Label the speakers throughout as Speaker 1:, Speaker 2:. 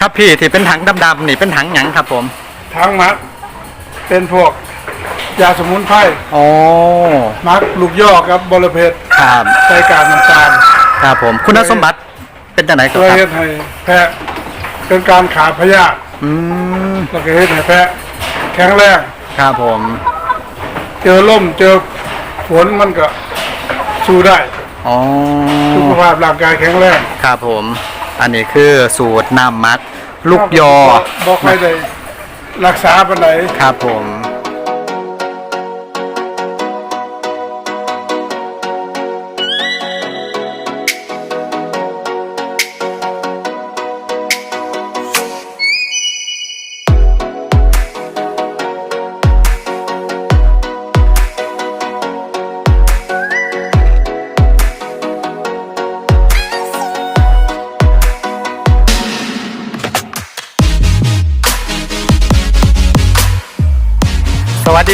Speaker 1: ครับพี่ที่เป็นถังดำๆนี่เป็นถังหยังครับผม
Speaker 2: ทั้งมัดเป็นพวกยาสมุนไพร
Speaker 1: โอ้
Speaker 2: มักลูกย่อกับบรเพชร
Speaker 1: ครับ
Speaker 2: ใส่กากน้ำตาล
Speaker 1: ครับผม คุณสมบัติเป็นจังไหนค
Speaker 2: ช่วย
Speaker 1: รั
Speaker 2: เฮ็
Speaker 1: บ
Speaker 2: ดให้แพะเป็นการขาพยาธิ
Speaker 1: อืม
Speaker 2: แล้วก็เฮ็ดให้แพะแข็งแรง
Speaker 1: ครับผม
Speaker 2: เจอลมเจอฝนมันก็สู้ได้
Speaker 1: อ๋อ
Speaker 2: สุขภาพร่างกายแข็งแรง
Speaker 1: ครับผม อันนี้คือสูตรน้ำมัก ลูกยอ
Speaker 2: บ่ค่อยได้รักษาปันใด
Speaker 1: ครับผม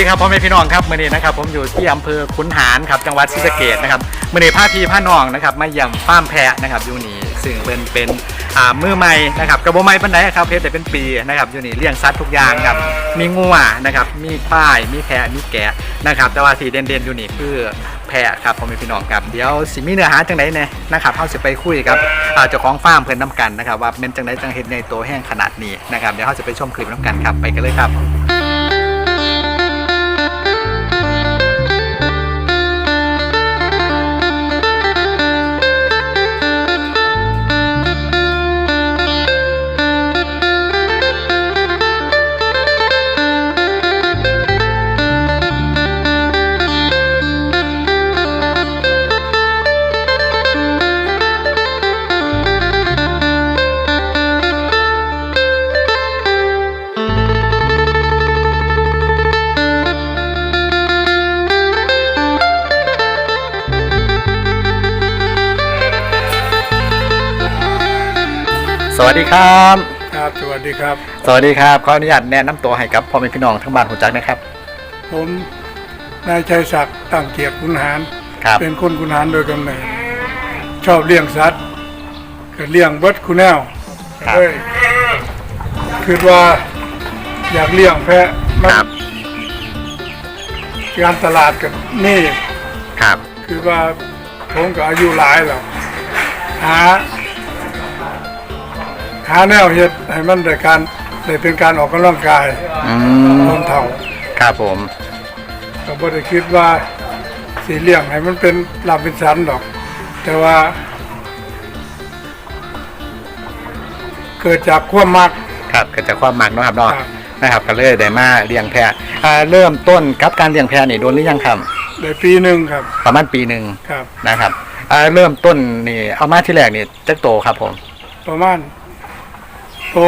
Speaker 1: ครับพ่อแม่พี่น้องครับมื่อนี้นะครับผมอยู่ที่อำเภอขุนหารครับจังหวัดศรีสะเกดนะครับมื่อนี้พาพี่พาน้องนะครับมาเยี่ยมฟาร์มแพะนะครับอยู่นี่ซึ่งเป็นเป็นอ่ามือใหม่นะครับกระบอกไม้ปันไดครับเพชรแต่เป็นปีนะครับอยู่นี่เลี้ยงสัตว์ทุกอย่างครับมีงัวนะครับมีป้ายมีแพะมีแกะนะครับแต่ว่าที่เด่นๆอยู่นี่คือแพะครับพ่อแม่พี่น้องครับเดี๋ยวสิมีเนื้อหาจังไดเนี่ยนะครับเขาจะไปคุยกับอ่าเจ้าของฟาร์มเพื่อนน้ำกันนะครับว่าเป็นจังไดจังเห็นในตัวแห้งขนาดนี้นะครับเดี๋ยวเขาจะไปชมคลิปน้ำกันครับไปกันเลยครับ วัสดีครับ
Speaker 2: ครับ สวัสดีครับ
Speaker 1: สวัสดีครับขออนุญาตแนะนำตัวให้กับพ่อแม่พี่น้องทั้งบ้านหัวจักนะครับ
Speaker 2: ผมนายชัยศักดิ์ตั้งเกียรติขุนหาร
Speaker 1: ครับ
Speaker 2: เป็นคนขุนหารโดยกำเนิดชอบเลี้ยงสัตว์ก็เลี้ยงเบิดคุณแนว
Speaker 1: ครับ
Speaker 2: เลยคือว่าอยากเลี้ยงแพะมัน
Speaker 1: ครับ
Speaker 2: การตลาดกับนี่
Speaker 1: ครับ
Speaker 2: คือว่าผมก็อายุหลายแล้วหา หาแนวเฮ็ดให้มันได้การได้เป็นการออกกำลังกาย
Speaker 1: อื
Speaker 2: ค
Speaker 1: ม
Speaker 2: นเฒ่า
Speaker 1: ครับผม
Speaker 2: ก็บ่ได้คิดว่าสีเลี้ยงให้มันเป็นลาบเป็นสันดอก แต่ว่า เกิดจากความมัก
Speaker 1: ครับเกิดจากความหมักเนาะครับเนาะ
Speaker 2: ครับ
Speaker 1: นะครับก็เลยได้มาเลี้ยงแพะอ่าเริ่มต้นกับการเลี้ยงแพะนี่โดนหรือยังครับ
Speaker 2: ได้ปีหนึ่งครับ
Speaker 1: ประมาณปีหนึ่ง
Speaker 2: ครับ
Speaker 1: นะครับอ่าเริ่มต้นนี่เอามาที่แรกนี่จักโตครับผม
Speaker 2: ประมาณ โต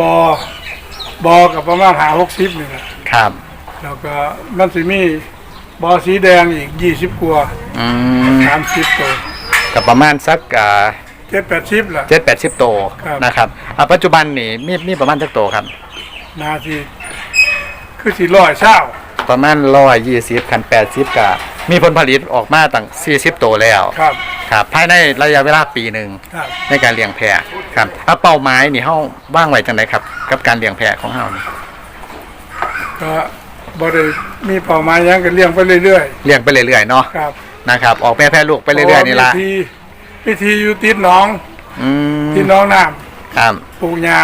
Speaker 2: บอบอกับประมาณหาหกสิบนี่แหละ
Speaker 1: ครับ
Speaker 2: แล้วก็มันสิมีบอสีแดงอีกยี่สิบกว่า
Speaker 1: อืม
Speaker 2: สามสิบตัว
Speaker 1: กับประมาณสักอ่า
Speaker 2: เจ็ดแปดสิบละ
Speaker 1: เจ็ดแปดสิบโต
Speaker 2: ครับ
Speaker 1: นะครับอ่าปัจจุบันนี่มีมีประมาณจักโตครับ
Speaker 2: นาทีคือสี่ร้อยเช้า
Speaker 1: ประมาณร้อยยี่สิบคันแปดสิบกะ มีผลผลิตออกมาตั้งสี่สิบโตแล้ว
Speaker 2: ครับ
Speaker 1: ครับ ภายในระยะเวลาปีหนึ่ง
Speaker 2: ครับ
Speaker 1: ในการเลี้ยงแพะครับเอาเป้าหมายนี่เฮาว่างไว้จังไดครับ กับการเลี้ยงแพะของเฮานี่
Speaker 2: ก็บ่ได้มีเป้าหมายหยังก็เลี้ยงไปเรื่อย
Speaker 1: เลี้ยงไปเรื่อยๆเนาะ
Speaker 2: ๆ ครับ
Speaker 1: นะครับ ออกแม่แพะลูกไปเรื่อยๆนี่ละ
Speaker 2: วิธีวิธีอยู่ติดหนอง
Speaker 1: อืม
Speaker 2: ติดหน้องน้
Speaker 1: ครับำ
Speaker 2: ปลูกหญ้า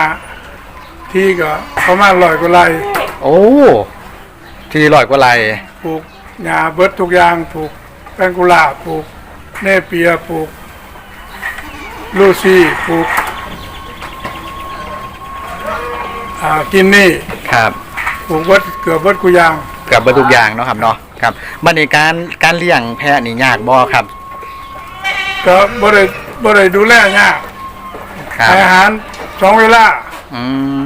Speaker 2: ที่ก็ประมาณร้อยกว่าไร่
Speaker 1: โอ้ ที่ลอยกว่าไร
Speaker 2: ปลูก หญ้าเบิดทุกอย่างปลูกแปงกุหลาบปลูกเนเปียปลูก ลูซี่ปลูกอ่ากินนี่
Speaker 1: ครับ
Speaker 2: ปลูกเบิดเกือบเบิดกุอยาง
Speaker 1: กับเบดทุกอย่างเนาะครับเนาะครับบัดนี้การการเลี้ยงแพะนี่ยากบ่ครับ
Speaker 2: ก็บ่ได้บ่ได้ดูแลยาก
Speaker 1: ครับ
Speaker 2: ให้อาหารสองเวลา
Speaker 1: อืม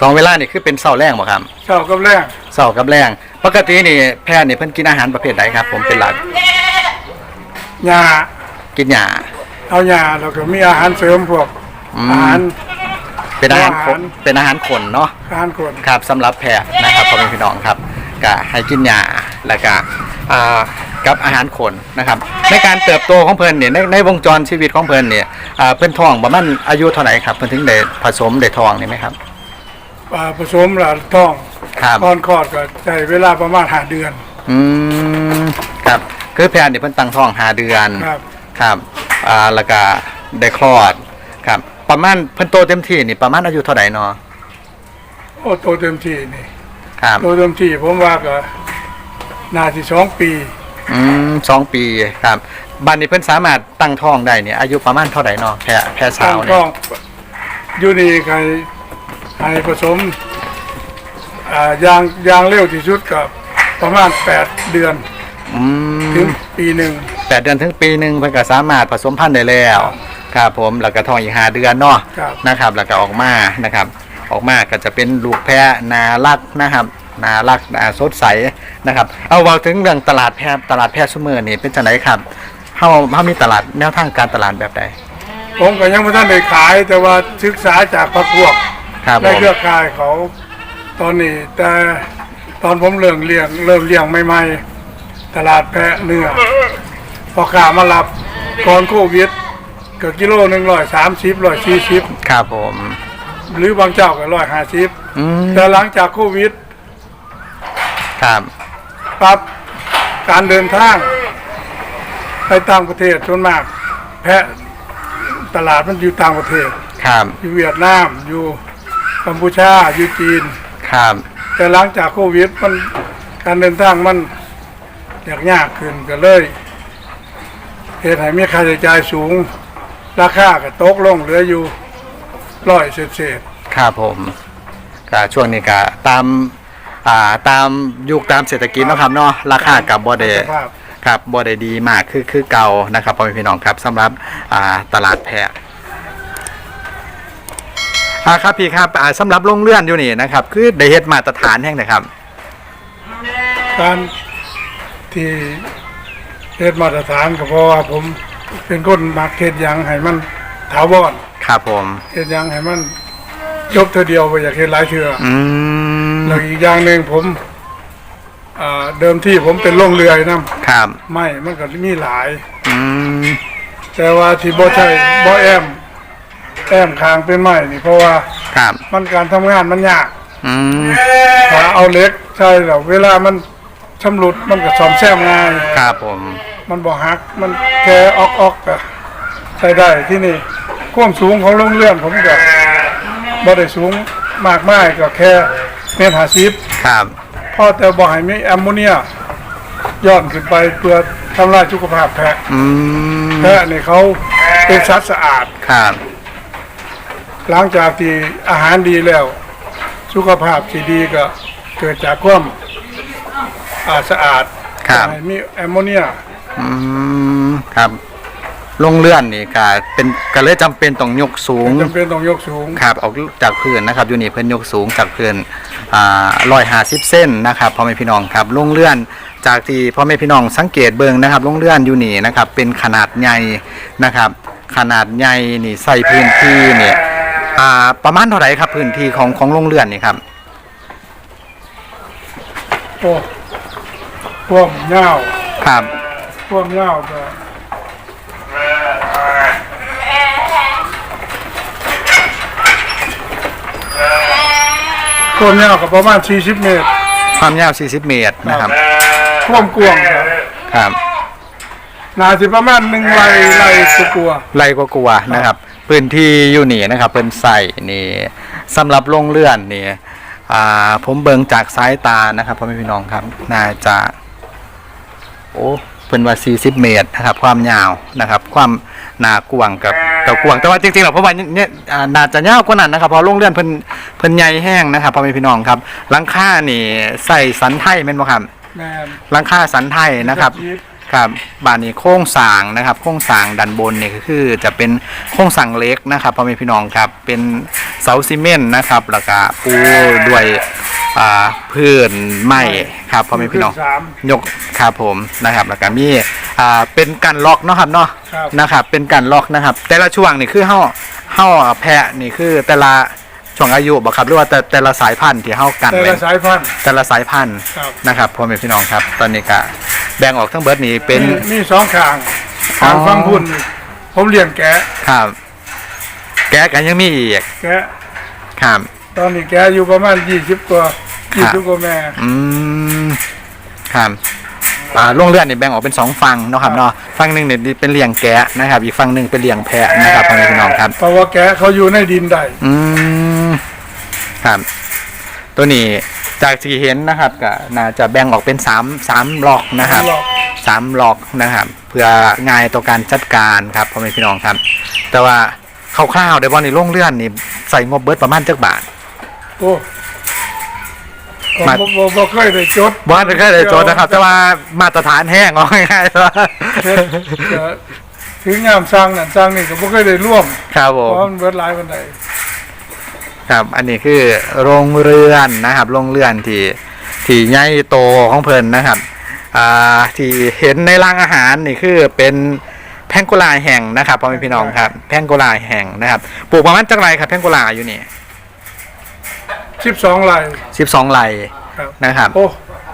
Speaker 1: สองเวลานี่คือเป็นเสาแรงบ่ครับ
Speaker 2: เช้ากับแรง
Speaker 1: เสากับแรงปกตินี่แพะนี่เพิ่นกินอาหารประเภทใดครับ ผมเป็นหลัก
Speaker 2: หญ้า
Speaker 1: กินหญ้า
Speaker 2: เอาหญ้าแล้วก็มีอาหารเสริมพวก
Speaker 1: อืม
Speaker 2: อาหาร
Speaker 1: เป็นอาหารข
Speaker 2: อาหาร
Speaker 1: นเป็นอาหารขนเนาะ
Speaker 2: อาหารคน
Speaker 1: ครับสำหรับแพะนะครับพ่อแม่พี่น้องครับก็ให้กินยาแล้วก็อ่ากับอาหารคนนะครับ ในการเติบโตของเพิ่นเนี่ยในในวงจรชีวิตของเพิ่นเนี่ยอ่าเพิ่นท้องประมาณอายุเท่าไหร่ครับเพิ่นถึงได้ผสมได้ท้องนี่ไหมครับ
Speaker 2: อ่า ผสมหลานท้อง
Speaker 1: ครับ
Speaker 2: ตอนคลอดก็ใช้เวลาประมาณห้าเดือน
Speaker 1: อืมครับคือแพนเนี่ยเพิ่นตั้งท้องหาเดือน
Speaker 2: ครับ
Speaker 1: ครับอ่าแล้วก็ได้คลอดครับ ประมาณเพิ่นโตเต็มที่นี่ประมาณอายุเท่าไหร่เนาะ
Speaker 2: โอ้โตเต็มที่นี่
Speaker 1: ครับ
Speaker 2: โตเต็มที่ผมว่าก็น่าที่สองปี
Speaker 1: อืมสองปีครับบัดนี้เพิ่นสามารถตั้งท้องได้เนี่ยอายุประมาณเท่าไหร่เนาะแพะแพะสา
Speaker 2: ตั้ง
Speaker 1: วเนี่
Speaker 2: ท้
Speaker 1: ย
Speaker 2: องอยู่นี่ใคร ให้ผสมอ่ายางยางเร็วที่สุดกับประมาณแปดเดือน
Speaker 1: อื
Speaker 2: ถึง
Speaker 1: ม
Speaker 2: ปีหนึ่ง
Speaker 1: แปดเดือนถึงปีหนึ่งเพิ่นก็สามารถผสมพันธุ์ได้แล้วครับผมแล้วก็ท้องอีกห้าเดือนเนาะ
Speaker 2: ครับ
Speaker 1: นะครับ แล้วก็ออกมานะครับ ออกมาก็จะเป็นลูกแพะนารักนะครับ นารักนาสดใสนะครับ เอาเว่าถึงเรื่องตลาดแพะตลาดแพะซุมือนี่เป็นจังไดครับเฮาเฮามีตลาดแนวทางการตลาดแบบใด
Speaker 2: ผมก็ยังไม่ทันได้ขายแต่ว่าศึกษาจากพรรคพวก
Speaker 1: ครับผ
Speaker 2: ใน
Speaker 1: ม
Speaker 2: เครือข่ายเขาตอนนี้ แต่ตอนผมเริ่มเลี้ยงเริ่มเลี้ยงใหม่ๆ ตลาดแพะเนื้อพอขามารับก่อนโควิดก็กิโลหนึ่งร้อยสามสิบร้อยสี่สิบ
Speaker 1: ครับผม
Speaker 2: หรือบางเจ้าก็ร้อยห้าสิบ
Speaker 1: อืม
Speaker 2: แต่หลังจากโควิด
Speaker 1: ครับ
Speaker 2: ปรับการเดินทาง ไปต่างประเทศส่วนมาก แพะตลาดมันอยู่ต่างประเทศ
Speaker 1: ครับ
Speaker 2: อยู่เวียดนามอยู่ กัมพูชาอยู่จีน
Speaker 1: ครับ
Speaker 2: แต่หลังจากโควิดมันการเดินทางมันยากยากขึ้นก็เลยเหตุให้มีค่าใช้จ่ายสูง ราคาก็ตกลงเหลืออยู่ร้อยเศษเศษ
Speaker 1: ครับผมก็ช่วงนี้ก็ตามอ่าตามยุคตามเศรษฐกิจเนาะครับเนาะราคากับบ่ได้
Speaker 2: สภาพ
Speaker 1: ครับบ่ได้ดีมากคือคือเก่านะครับพ่อแม่พี่น้องครับสำหรับอ่าตลาดแพะ อ่าครับพี่ครับอ่าสำหรับโรงเรือนอยู่นี่นะครับ คือได้เฮ็ดมาตรฐานแห่งไหนครับ
Speaker 2: การที่เทศมาตรฐานก็เพราะว่าผมเป็นคนมักเทศยังให้มันถาวร
Speaker 1: ครับผม
Speaker 2: เทศยังให้มันจบเท่อเดียวไปอยากเทศหลายเทื่อ
Speaker 1: อืม
Speaker 2: แล้วอีกอย่างหนึ่งผมอ่าเดิมที่ผมเป็นโรงเรือยนํ
Speaker 1: ครับ
Speaker 2: ไม่มันก็มีหลาย
Speaker 1: อืม
Speaker 2: แต่ว่าที่บ่ใช่บ่แอม แอมคางเป็นไม้นี่เพราะว่า
Speaker 1: ครับ
Speaker 2: มันการทำงานมันยาก
Speaker 1: อืม
Speaker 2: ถ้าเอาเหล็กใช่แล้วเวลามันชำรุดมันก็ซ่อมแซมง่าย
Speaker 1: ครับผม
Speaker 2: มันบ่หักมันแค่ออกออกก็ใช้ได้ที่นี่ความสูงของโรงเรือนผมก็บ่ได้สูงมากมายก็แค่เมตรห้าสิบ
Speaker 1: ครับ
Speaker 2: พอแต่บ่ให้มีแอมโมเนียย้อนขึ้นไปเพื่อทำลายสุขภาพแพะ
Speaker 1: อืม
Speaker 2: แพะนี่เขาเป็นสัตว์สะอาด
Speaker 1: ครับ
Speaker 2: หลังจากที่อาหารดีแล้ว สุขภาพที่ดีก็เกิดจากความอ่าสะอาด
Speaker 1: ครับ
Speaker 2: ไม่มีแอมโมเนีย
Speaker 1: อืมครับโรงเรือนนี่ก็เป็นก็เลยจำเป็นต้องยกสูง
Speaker 2: จำเป็นต้องยกสูง
Speaker 1: ครับออกจากพื้นนะครับอยู่นี่เพิ่นยกสูงจากพื้นอ่าร้อยห้าสิบเส้นนะครับพ่อแม่พี่น้องครับโรงเรือนจากที่พ่อแม่พี่น้องสังเกตเบิ่งนะครับโรงเรือนอยู่นี่นะครับเป็นขนาดใหญ่นะครับ ขนาดใหญ่นี่ใส่พื้นที่เนี่ย อ่าประมาณเท่าไหร่ครับพื้นที่ของของโรงเรือนนี่ครับ
Speaker 2: โอ้พวกเงา
Speaker 1: ครับ
Speaker 2: พวกเงาก็พวกเงาก็ประมาณ 40 เมตร
Speaker 1: ความยาว 40 เมตรนะครับ
Speaker 2: ท่วมกวางก็
Speaker 1: ครับ
Speaker 2: นาสิประมาณหนึ่งไร่ไร่สกัวา
Speaker 1: ไรก็กลัวนะครับ พื้นที่อยู่นี่นะครับเป็นใส่นี่สำหรับโรงเรือนนี่อ่าผมเบิงจากสายตานะครับพ่อแม่พี่น้องครับน่าจะโอ้เป็นว่า 40 เมตรนะครับ ความยาวนะครับ ความหนากว้างกับกับกว้างแต่ว่าจริงๆแล้วเพราะว่าเนี่ยอ่าน่าจะยาวกว่านั้นนะครับเพราะโรงเรือนเพิ่นเพิ่นใหญ่แห้งนะครับพ่อแม่พี่น้องครับหลังคานี่ใส่สันไทยแม่นบ่ครับ
Speaker 2: แม่น
Speaker 1: หลังคาสันไทยนะครับ
Speaker 2: ชีส
Speaker 1: ครับบ้านนี้โค้งสร้างนะครับ โค้งสร้างด้านบนเนี่ยก็คือจะเป็นโค้งสร้างเล็กนะครับพ่อแม่พี่น้องครับเป็นเสาซีเมนต์นะครับแล้วก็ปูด้วยอ่าพื้นไม้ครับพ่อแม่พี่น้อง
Speaker 2: สาม
Speaker 1: ยกครับผมนะครับแล้วก็มีอ่าเป็นการล็อกเนาะครับเนาะ
Speaker 2: ครับ
Speaker 1: นะครับ เป็นการล็อกนะครับ แต่ละช่วงนี่คือเฮาเฮาแพะนี่คือแต่ละช่วงอายุบ่ครับหรือว่าแต่แต่ละสายพันธุ์ที่เฮากัน
Speaker 2: แต่
Speaker 1: ไว้
Speaker 2: ละสายพันธุ์
Speaker 1: แต่ละสายพันธุ์
Speaker 2: ครับ
Speaker 1: นะครับพ่อแม่พี่น้องครับ ตอนนี้ก็ แบ่งออกทั้งเบิดนี่เป็น
Speaker 2: มีมีสองข้างข้าง
Speaker 1: อ๋อ
Speaker 2: ฟังพุ่นผมเลี้ยงแกะ
Speaker 1: ครับ แกะกันยังมีอีก
Speaker 2: แกะ
Speaker 1: ครับ
Speaker 2: ตอนนี้แกะอยู่ประมาณยี่สิบกว่า
Speaker 1: ค
Speaker 2: ยี่
Speaker 1: รับ
Speaker 2: สิบกว่าแม่
Speaker 1: อืมครับอ่าโรงเรือนนี่แบ่งออกเป็นสองฝั่งเนาะครับเนาะฝั่งหนึ่งเนี่ยเป็นเลี้ยงแกะนะครับ อีกฝั่งหนึ่งเป็นเลี้ยงแพะนะครับพ่อแม่พี่น้องครับ
Speaker 2: เพราะว่าแกะเขาอยู่ในดินได้
Speaker 1: อืมครับ ตัวนี้ จากที่เห็นนะครับก็น่าจะแบ่งออกเป็นสามสามล็อกนะครับ
Speaker 2: หรอก
Speaker 1: สามล็อกนะครับ เพื่อง่ายต่อการจัดการครับพ่อแม่พี่น้องครับ แต่ว่าคร่าวๆเดี๋ยววันนี้โรงเรือนนี่ใส่งบเบิดประมาณจักบาท
Speaker 2: โอ้ผม
Speaker 1: มา
Speaker 2: บ่บ่บ่เคยได้จด
Speaker 1: บ้านก็ได้โจทย์นะครับ แต่ว่ามาตรฐานแห้งเอาง่ายๆว่า
Speaker 2: เฮ็ดก็ถึงงามสร้างนั่นสร้างนี่ก็บ่เคยได้ร่วม
Speaker 1: ครับผ
Speaker 2: เพ
Speaker 1: ม
Speaker 2: ราะมันเบิดหลายปานใด
Speaker 1: ครับ อันนี้คือโรงเรือนนะครับ โรงเรือนที่ที่ใหญ่โตของเพิ่นนะครับอ่าที่เห็นในรางอาหารนี่คือเป็นแพงโกลาแห่งนะครับพ่อแม่พี่น้องครับ แพงโกลาแห่งนะครับ ปลูกประมาณจักไรครับแพงโกลาอยู่นี่
Speaker 2: 12ไร่
Speaker 1: สิบสองไร่
Speaker 2: ครับ
Speaker 1: นะครับ
Speaker 2: โอ้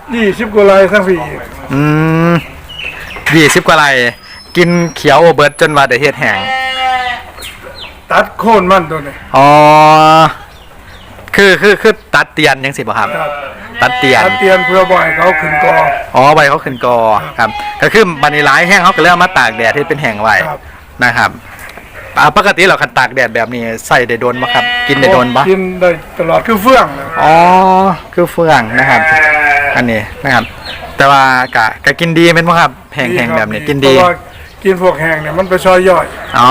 Speaker 2: 20กว่าไร่ทั้งพี่อีก
Speaker 1: อืมยี่สิบกว่าไร่กินเขียวโอเบิร์ตจนว่าได้เฮ็ดแห้ง
Speaker 2: ตัดโค่นมันตัวนี้
Speaker 1: อ๋อ คือคือคือตัดเตียนยังสิบ่ครับ
Speaker 2: ครับ
Speaker 1: ตัดเตียน
Speaker 2: ตัดเตียนเพื่อบ่ให้เขาขึ้นกอ
Speaker 1: อ๋อใบเขาขึ้นกอครับ ก็คือบันนี้ร้ายแห้งเขาก็เลยเอามาตากแดดให้เป็นแห้งไว้
Speaker 2: ครับ
Speaker 1: นะครับอ่าปกติเราคันตากแดดแบบนี้ใส่ได้โดนปะครับ กินได้โดนปะ
Speaker 2: กินได้ตลอดคือเฟื่องนะ
Speaker 1: อ๋อคือเฟืองนะครับ อันนี้นะครับ แต่ว่ากะกะกินดีเป็นปะครับแห้งแห้งแบบนี้กินดี
Speaker 2: เพราะว่ากินพวกแห้งเนี่ยมันไปซอยย่อย
Speaker 1: อ๋อ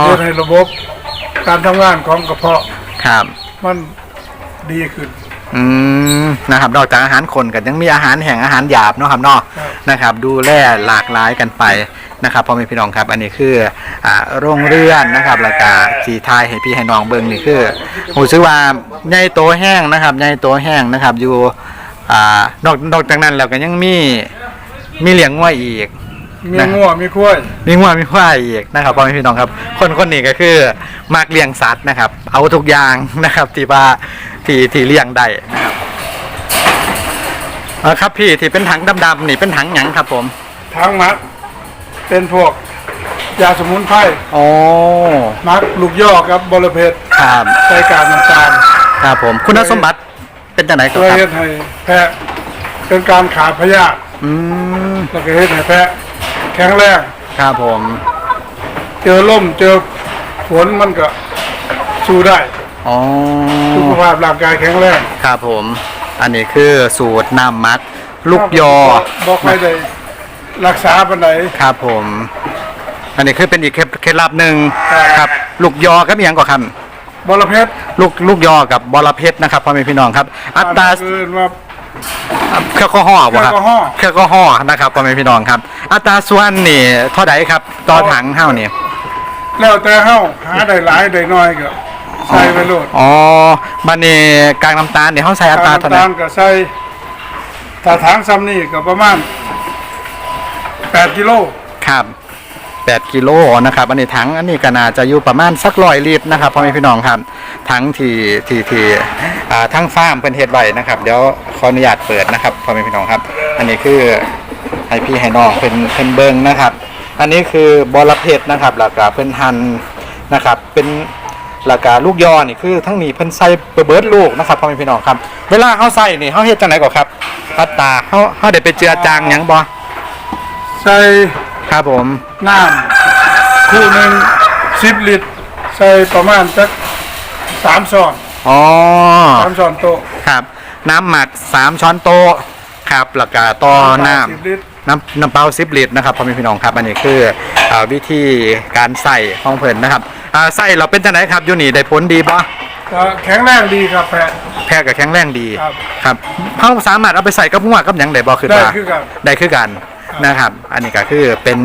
Speaker 2: เพื่อให้ระบบ การทำงานของกระเพาะ
Speaker 1: ครับ
Speaker 2: มัน ดีขึ้น
Speaker 1: อืมนะครับ นอกจากอาหารคนกันยังมีอาหารแห่งอาหารหยาบเนาะครับเนาะ
Speaker 2: ครับ
Speaker 1: นะครับ ดูแลหลากหลายกันไปนะครับพ่อแม่พี่น้องครับ อันนี้คืออ่าโรงเรือนนะครับแล้วก็สีทายให้พี่ให้น้องเบิ่งนี่คือหูซื้อว่าใหญ่โตแห้งนะครับใหญ่โตแห้งนะครับ อยู่อ่านอกนอกจากนั้นแล้วก็ยังมีมีเลี้ยงงัวอีก
Speaker 2: มี
Speaker 1: นะ
Speaker 2: งัวมีคุ้วย
Speaker 1: มีงัวมีควายอีกนะครับพ่อแม่พี่น้องครับ คนคนนี้ก็คือมากเลี้ยงสัตว์นะครับ เอาทุกอย่างนะครับ ที่ว่าที่ที่เลี้ยงได้นะครับเออครับพี่ที่เป็นถังดำๆนี่เป็นถังหยังครับผม
Speaker 2: ทั้งมัดเป็นพวกยาสมุนไพร
Speaker 1: โอ้
Speaker 2: มักลูกย่อกับบรเพชร
Speaker 1: ครับ
Speaker 2: ใส่กากน้ำตาล
Speaker 1: ครับผม คุณสมบัติเป็นจังไหนค
Speaker 2: ช่วย
Speaker 1: รั
Speaker 2: เฮ็
Speaker 1: บ
Speaker 2: ดให้แพะเป็นการขาดพยาธิ
Speaker 1: อืม
Speaker 2: แล้วก็เฮ็ดให้แพะ แข็งแรง
Speaker 1: ครับผม
Speaker 2: เจอล่มเจอฝนมันก็สู้ได้
Speaker 1: อ๋อ
Speaker 2: สุขภาพร่างกายแข็งแรง
Speaker 1: ครับผม อันนี้คือสูตรน้ำมัก ลูกยอ
Speaker 2: บอกใครได้รักษาปานใด
Speaker 1: ครับผม อันนี้คือเป็นอีกเคล็ดเคล็ดลับหนึ่ง
Speaker 2: ครับ
Speaker 1: ครับ ลูกยอก็มีอย่างก่อนครับ
Speaker 2: บรเพชร
Speaker 1: ลูกลูกยอกับบอระเพ็ดนะครับพ่อแม่พี่น้องครับ อัตรา
Speaker 2: คือว่า
Speaker 1: เครื่องข้อห่อบ่ครับ
Speaker 2: เครื่องข้อห่อ
Speaker 1: เครื่องข้อห่อนะครับพ่อแม่พี่น้องครับ อัตราส่วนนี่เท่าใดครับ ต่อถังเท่านี่
Speaker 2: แล้วแต่เฮาหาได้หลายได้น้อยก็ใส่ไปโลด
Speaker 1: อ๋อบันนี้กลางน้ำตาลเดี๋ยวเขาใส่อัตราเท่าไหร่
Speaker 2: น้ำตาลก็ใส่ถ้าถังซ้ำนี่ก็ประมาณ 8 กิโล
Speaker 1: ครับ 8กิโลนะครับอันนี้ถังอันนี้ก็น่าจะอยู่ประมาณสักร้อยลิตรนะครับพ่อแม่พี่น้องครับถังที่ที่ที่อ่าทั้งฟาร์มเพิ่นเฮ็ดไว้นะครับเดี๋ยวขออนุญาตเปิดนะครับพ่อแม่พี่น้องครับ อันนี้คือให้พี่ให้น้องเพิ่นเพิ่นเบิงนะครับ อันนี้คือบอระเพ็ดนะครับแล้วก็เพิ่นหั่นนะครับ เป็นแล้วก็ลูกยอนี่คือทั้งนี้เพิ่นใส่เบิร์ดลูกนะครับพ่อแม่พี่น้องครับ เวลาเฮาใส่นี่เฮาเฮ็ดจังไดก่อนครับอัตราเฮาเฮาได้ไปเจือจางหยังบ่
Speaker 2: ใส่
Speaker 1: ครับผม
Speaker 2: น้ำคู่หนึ่ง10ลิตร ใส่ประมาณสัก3ช้อน
Speaker 1: อ๋อ
Speaker 2: 3ช้อนโต๊ะ
Speaker 1: ครับ น้ำหมัก3ช้อนโต๊ะครับแล้วก็ต่อน้
Speaker 2: 10ลิตรำ
Speaker 1: น้ำน้ำเปล่า10ลิตรนะครับพ่อแม่พี่น้องครับ อันนี้คืออ่าวิธีการใส่ของเพิ่นนะครับอ่าใส่เราเป็นจังไดครับอยู่นี่ได้ผลดีบ่
Speaker 2: ก็แข็งแรงดีครับแพะ
Speaker 1: แพ้กับแข็งแรงดี
Speaker 2: ครับ
Speaker 1: ครับเขาสามารถเอาไปใส่กับหัวกับหยังได้บ่คือ
Speaker 2: ได้
Speaker 1: ว่า
Speaker 2: คือกัน
Speaker 1: ได้คือกัน นะครับ อันนี้ก็คือเป็น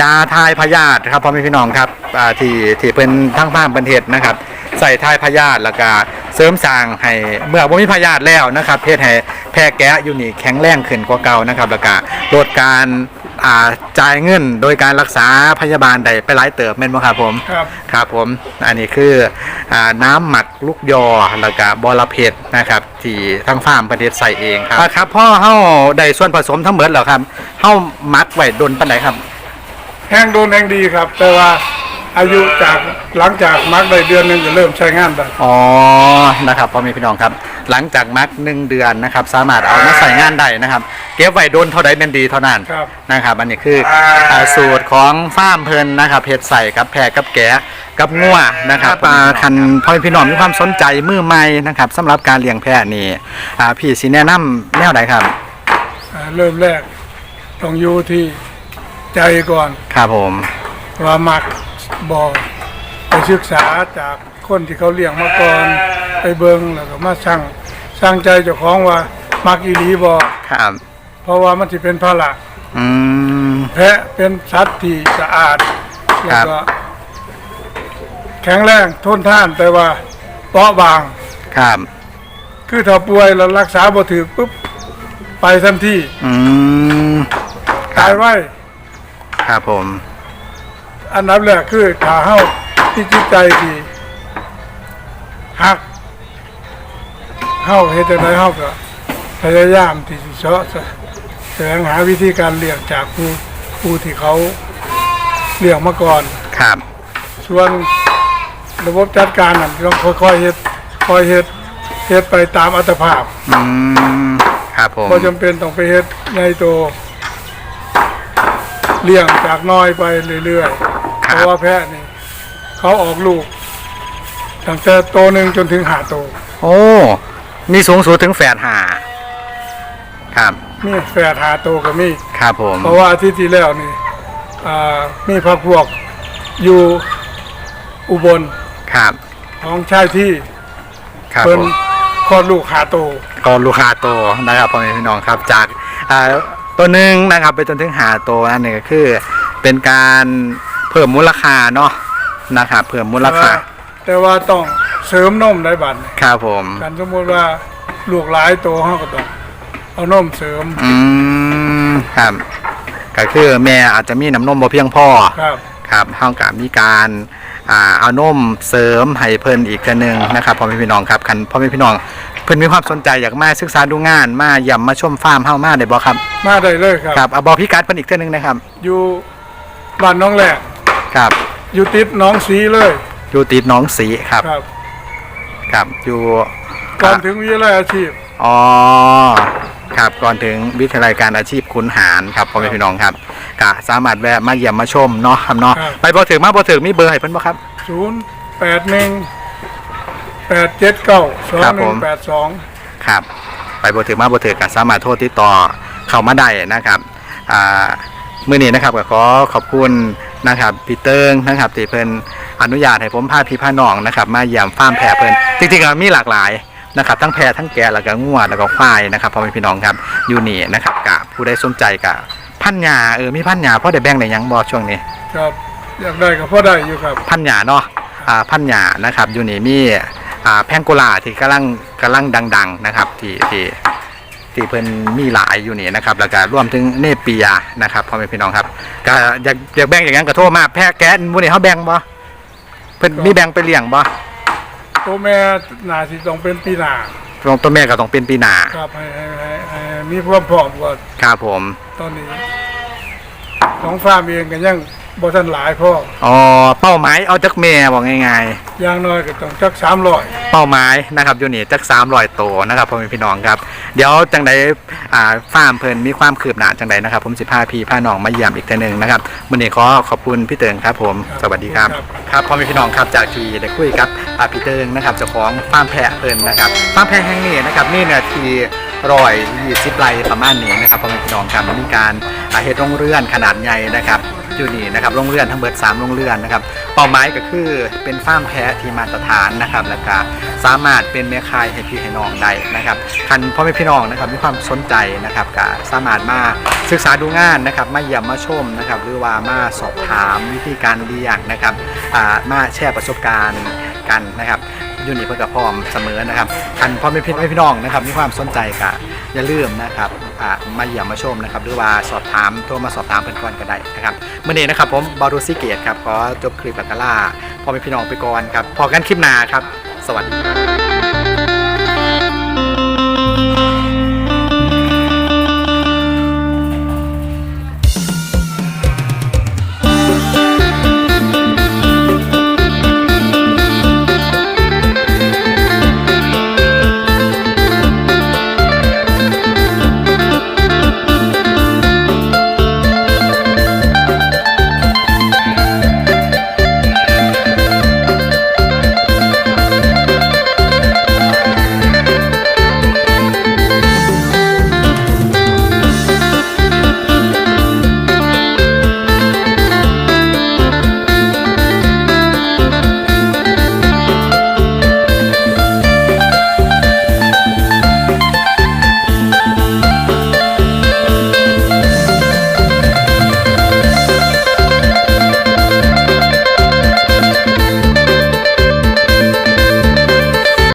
Speaker 1: ยาทายพยาธิครับพ่อแม่พี่น้องครับอ่าที่ที่เป็นทั้งภาคประเทศนะครับ ใส่ทายพยาธิแล้วก็เสริมสร้างให้เมื่อบ่มีพยาธิแล้วนะครับเพศให้แพร่แกะอยู่นี่แข็งแรงขึ้นกว่าเก่านะครับ แล้วก็ลดการ อ่าจ่ายเงินโดยการรักษาพยาบาลได้ไปหลายเติบแม่นบ่ครับผม
Speaker 2: ครับ
Speaker 1: ครับผมอันนี้คืออาน้ำหมักลูกยอแล้วก็บอระเพ็ดนะครับที่ทั้งฟาร์มประเทศใส่เองครับอ่าครับพ่อเฮาได้ส่วนผสมทั้งหมดแล้วครับเฮาหมักไว้ดนปานใดครับ
Speaker 2: แห้งโดนแห้งดีครับ แต่ว่าอายุจากหลังจากมักได้เดือนหนึงจะเริ่มใช้งานได้
Speaker 1: อ๋อ นะครับพ่อแม่พี่น้องครับ หลังจากมักหนึ่งเดือนนะครับ สามารถเอามาใส่งานได้นะครับ เก็บไว้โดนเท่าใดเป็นดีเท่านั้น
Speaker 2: ครับ
Speaker 1: นะครับอันนี้คืออ่าสูตรของฟาร์มเพลินนะครับเห็ดใส่กับแพรกับแกะกับงัวนะครับอ่าคันพ่อแม่พี่น้องมีความสนใจมือใหม่นะครับสำหรับการเลี้ยงแพะนี่อ่าพี่สิแนะนำแนวใดครับ
Speaker 2: อ่าเริ่มแรกต้องอยู่ที่ใจก่อน
Speaker 1: ครับผม
Speaker 2: ว่ามักบอไปศึกษาจากคนที่เขาเลี้ยงมาก่อนไปเบิงแล้วก็มาสั่งสั่งใจเจ้าของว่ามักอีหลีบอ
Speaker 1: ครับ
Speaker 2: เพราะว่ามันจะเป็นภาระ
Speaker 1: อืม
Speaker 2: แพะเป็นสัตว์ที่สะอาดแล้วก็แข็งแรงทนท่านแต่ว่าเปราะบาง
Speaker 1: ครับ
Speaker 2: คือถ้าป่วยแล้วรักษาบ่ถือปุ๊บไปทันที
Speaker 1: อืม
Speaker 2: ตายไว้
Speaker 1: ครับผม
Speaker 2: อันดับแรกคือถ้าเฮาที่จิตใจที่หักเฮาเฮ็ดจังไดเฮาก็พยายามที่สิเสาะแสวงหาวิธีการเลี้ยงจากผู้ผู้ที่เขาเลี้ยงมาก่อน
Speaker 1: ครับ
Speaker 2: ส่วนระบบจัดการนั่นต้องค่อยๆเฮ็ดค่อยเฮ็ดเฮ็ดไปตามอัตภาพ
Speaker 1: อืมครับผม
Speaker 2: บ่จำเป็นต้องไปเฮ็ดในโตวเลี้ยงจากน้อยไปเรื่อยๆ
Speaker 1: ค
Speaker 2: เพ
Speaker 1: รับ
Speaker 2: ราะว่าแพะนี่เขาออกลูกตั้งแต่โตวหนึ่งจนถึงหาโตว
Speaker 1: โอ้ มีสูงสุดถึงแฝดหาครับ
Speaker 2: มีแฝดหาโตวก็มี
Speaker 1: ครับผม
Speaker 2: เพราะว่าอาทิตย์ที่แล้วนี่อ่ามีพักพวกอยู่อุบล
Speaker 1: ครับ
Speaker 2: ของชายที่
Speaker 1: ครับ
Speaker 2: เพิ่น
Speaker 1: ผม
Speaker 2: คลอดลูกหาโตว
Speaker 1: ก็ลูกค้าโตนะครับพ่อแม่พี่น้องครับจากอ่าตัวหนึ่งนะครับไปจนถึงหาตัวอันนี้ก็คือ เป็นการเพิ่มมูลค่าเนาะนะครับเพิ่มมูลค่า
Speaker 2: แต่ว่าต้องเสริมนมได้บัดนี้
Speaker 1: ครับผม
Speaker 2: กันสมมติว่าลูกหลายโตวเฮาก็ต้อง เอานมเสริม
Speaker 1: อืมครับก็คือแม่อาจจะมีน้ำนมบ่เพียงพอ
Speaker 2: ครับ
Speaker 1: ครับเท่ากับมีการอ่าเอานมเสริมให้เพิ่นอีกเทื่อหนึงนะครับพ่อแม่พี่น้องครับคันพ่อแม่พี่น้องเพิ่นมีความสนใจอยากมาศึกษาดูงานมาย่ำมาชมฟาร์มเฮามาได้บ่ครับ
Speaker 2: มาได้เลยครับ
Speaker 1: ครับเอาบอกพี่กัดเพิ่นอีกเทื่อหนึงนะครับ
Speaker 2: อยู่บ้านน้องแหลก
Speaker 1: ครับ
Speaker 2: อยู่ติดหน้องสีเลย
Speaker 1: อยู่ติดหน้องสีครับ
Speaker 2: ครับ
Speaker 1: ครับอยู่
Speaker 2: ก่อนถึงวิทยาลัยอาชีพ
Speaker 1: อ๋อ ครับก่อนถึงวิทยาลัยการอาชีพคุณหารครับพ่อแม่พี่น้องครับก็สามารถแวะมาเยี่ยมมาชมเนาะครับเนาะไปบ่ถึงมาบ่ถึงมีเบอร์ให้เพิ่นบ่ครับ
Speaker 2: ศูนย์แปดหนึ่งแปดเจ็ดเก้าสอง
Speaker 1: ครับ
Speaker 2: ห
Speaker 1: ผ
Speaker 2: นึ่ง
Speaker 1: ม
Speaker 2: แปดสอง
Speaker 1: ครับไปบ่ถึงมาบ่ถึงก็สามารถโทรติดต่อเข้ามาได้นะครับอ่ามื้อนี้นะครับก็ขอขอบคุณนะครับพี่เติงนะครับที่เพิ่นอนุญาตให้ผมพาพี่พาน้องนะครับ มาเยี่ยมฟาร์มแพะเพิ่นจริงๆแล้วมีหลากหลาย นะครับทั้งแพะทั้งแกะแล้วก็งัวแล้วก็ควายนะครับพ่อแม่พี่น้องครับอยู่นี่นะครับกะผู้ใดสนใจกะพันหญ้าเออมีพันหญ้าพอได้แบ่งได้หยังบ่ช่วงนี้
Speaker 2: ครับอยากได้ก็พอได้อยู่ครับ
Speaker 1: พันหยาเนาะอ่าพันหยานะครับอยู่นี่มีอ่าแพงโกลาที่กำลังกำลังดัง ๆนะครับที่ที่ที่เพิ่นมีหลายอยู่นี่นะครับแล้วก็รวมถึงเนเปียนะครับพ่อแม่พี่น้องครับก็อยากอยากแบ่งอย่างนั้นก็โทรมาแพะแก๊สมื้อนี้เฮาแบ่งบ่เพิ่นมีแบ่งไปเลี้ยงบ่
Speaker 2: ตัวแม่นาสิต้องเป็นปีหนา
Speaker 1: ตรงตัวแม่ก็ต้องเป็นปีหน้า
Speaker 2: ครับให้ให้ให้ให้มีความพร้อมกว่า
Speaker 1: ครับผม
Speaker 2: ตอนนี้ ของฟาร์มเองก็ยัง บ่ทันหลายพ่อ
Speaker 1: อ๋อเป้าหมายเอาจักแม่บอกง่ายๆ
Speaker 2: อย่างน้อยก็ต้องจักสามร้อย
Speaker 1: เป้าหมายนะครับอยู่นี่จักสามรอยโตวนะครับพ่อแม่พี่น้องครับ เดี๋ยวจังใดอ่าฟาร์มเพิ่นมีความคืบหน้าจังใดนะครับ ผมสิพาพี่พาน้องมาเยี่ยมอีกเทีนึงนะครับวันนี้ขอขอบคุณพี่เติงครับ ผมสวัสดีครับ ครับพ่อแม่พี่น้องครับจากที่ได้คุยกับอ่าพี่เติงนะครับเจ้าของฟาร์มแพะเพิ่นนะครับฟาร์มแพะแห่งนี้นะครับนี่เนี่ยทีร้อยยี่สิบไร่ประมาณนี้นะครับพ่อแม่พี่น้องครับมีการอ่าเฮ็ดโรงเรือนขนาดใหญ่นะครับ อยู่นี่นะครับโรงเรือนทั้งเบิดสามโรงเรือนนะครับเป้าหมายก็คือเป็นฟาร์มแพะที่มาตรฐานนะครับแล้วก็สามารถเป็นแม่คายให้พี่ให้น้องได้นะครับคันพ่อแม่พี่น้องนะครับมีความสนใจนะครับก็สามารถมาศึกษาดูงานนะครับมาเยี่ยมมาชมนะครับหรือว่ามาสอบถามวิธีการเลี้ยงนะครับมาแชร์ประสบการณ์กันนะครับ ยู่อยู่นี่เพื่อกับพร้อมเสมอนะครับคันพ่อแม่พี่พี่น้องนะครับมีความสนใจก็อย่าลืมนะครับอ่ามาเยี่ยมมาชมนะครับหรือว่าสอบถามโทรมาสอบถามเพื่อนก่อนก็ได้นะครับเมื่อนี้นะครับผมบารุซิเกตครับขอจบคลิปแบบกล่าพ่อแม่พี่น้องไปก่อนครับพอกันคลิปหน้าครับ สวัสดี